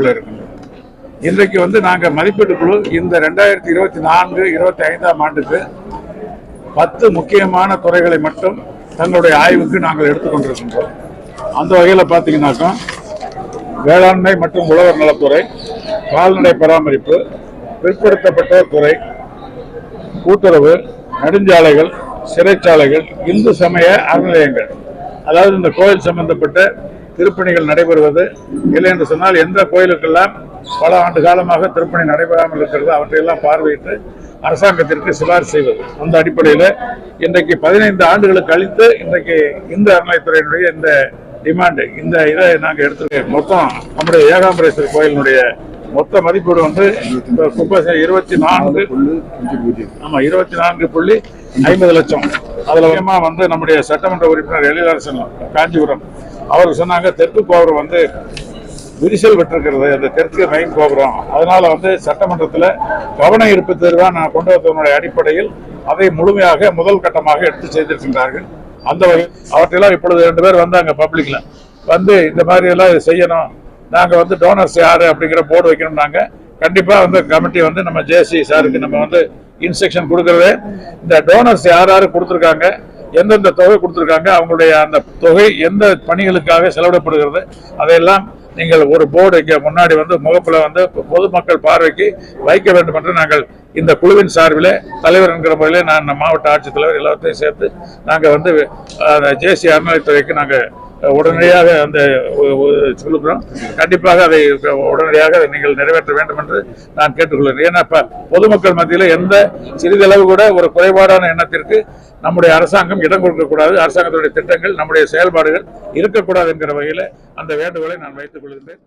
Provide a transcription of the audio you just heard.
மேற்கொள்ள இருக்கின்றோம் இன்றைக்கு வந்து நாங்கள் மதிப்பீட்டு குழு இந்த ரெண்டாயிரத்தி இருபத்தி நான்கு இருபத்தி ஐந்தாம் ஆண்டுக்கு பத்து முக்கியமான துறைகளை மட்டும் தங்களுடைய ஆய்வுக்கு நாங்கள் எடுத்துக்கொண்டிருக்கின்றோம் அந்த வகையில் பார்த்தீங்கன்னாக்கா வேளாண்மை மற்றும் உழவர் நலத்துறை கால்நடை பராமரிப்பு பிற்படுத்தப்பட்டோர் துறை கூட்டுறவு நெடுஞ்சாலைகள் சிறைச்சாலைகள் இந்து சமய அறநிலையங்கள். அதாவது இந்த கோயில் சம்பந்தப்பட்ட திருப்பணிகள் நடைபெறுவது இல்லை என்று சொன்னால் எந்த கோயிலுக்கெல்லாம் பல ஆண்டு காலமாக திருப்பணி நடைபெறாமல் இருக்கிறது அவற்றையெல்லாம் பார்வையிட்டு அரசாங்கத்திற்கு சிபாரிசு செய்வது. அந்த அடிப்படையில் இன்றைக்கு பதினைந்து ஆண்டுகளுக்கு கழித்து இன்றைக்கு இந்த அறநிலையத்துறையினுடைய இந்த டிமாண்டு இந்த இதை நாங்கள் எடுத்துருக்கோம். மொத்தம் நம்முடைய ஏகாம்பரேஸ்வரர் கோயிலினுடைய மொத்த மதிப்பீடு வந்து கும்பசே இருபத்தி நான்கு ஆமா இருபத்தி நான்கு புள்ளி ஐம்பது லட்சம். அதில் வந்து நம்முடைய சட்டமன்ற உறுப்பினர் எழிலரசன் காஞ்சிபுரம். அவர் சொன்னாங்க தெற்கு கோபுரம் வந்து விரிசல் விட்டிருக்கிறது அந்த தெற்கு மெயின் கோபுரம். அதனால வந்து சட்டமன்றத்தில் கவன ஈர்ப்பு தேர்வா நான் கொண்டு வந்ததனுடைய அடிப்படையில் அதை முழுமையாக முதல் கட்டமாக எடுத்து செய்திருக்கின்றார்கள். அந்த வகையில் அவற்றையெல்லாம் இப்பொழுது ரெண்டு பேர் வந்தாங்க பப்ளிக்ல. வந்து இந்த மாதிரி எல்லாம் செய்யணும். நாங்கள் வந்து டோனர்ஸ் யார் அப்படிங்கிற போர்டு வைக்கணும்னாங்க. கண்டிப்பாக வந்து கமிட்டி வந்து நம்ம ஜேசி சாருக்கு நம்ம வந்து இன்ஸ்ட்ரக்ஷன் கொடுக்குறது. இந்த டோனர்ஸ் யார் யார் கொடுத்துருக்காங்க? எந்தெந்த தொகை கொடுத்துருக்காங்க அவங்களுடைய அந்த தொகை எந்த பணிகளுக்காக செலவிடப்படுகிறது அதையெல்லாம் நீங்கள் ஒரு போர்டு இங்கே முன்னாடி வந்து முகப்பில் வந்து பொதுமக்கள் பார்வைக்கு வைக்க வேண்டும் என்று நாங்கள் இந்த குழுவின் சார்பில் தலைவர் என்கிற முறையில் நான் மாவட்ட ஆட்சித்தலைவர் எல்லாத்தையும் சேர்த்து நாங்கள் வந்து ஜேசி அறநிலைத்துறைக்கு நாங்கள் உடனடியாக அந்த சொல்லுகிறோம். கண்டிப்பாக அதை உடனடியாக அதை நீங்கள் நிறைவேற்ற வேண்டும் என்று நான் கேட்டுக்கொள்கிறேன். ஏன்னா இப்போ பொதுமக்கள் மத்தியில் எந்த சிறிதளவு கூட ஒரு குறைபாடான எண்ணத்திற்கு நம்முடைய அரசாங்கம் இடம் கொடுக்கக்கூடாது. அரசாங்கத்துடைய திட்டங்கள் நம்முடைய செயல்பாடுகள் இருக்கக்கூடாது என்கிற வகையில் அந்த வேண்டுகோளை நான் வைத்துக் கொள்கின்றேன்.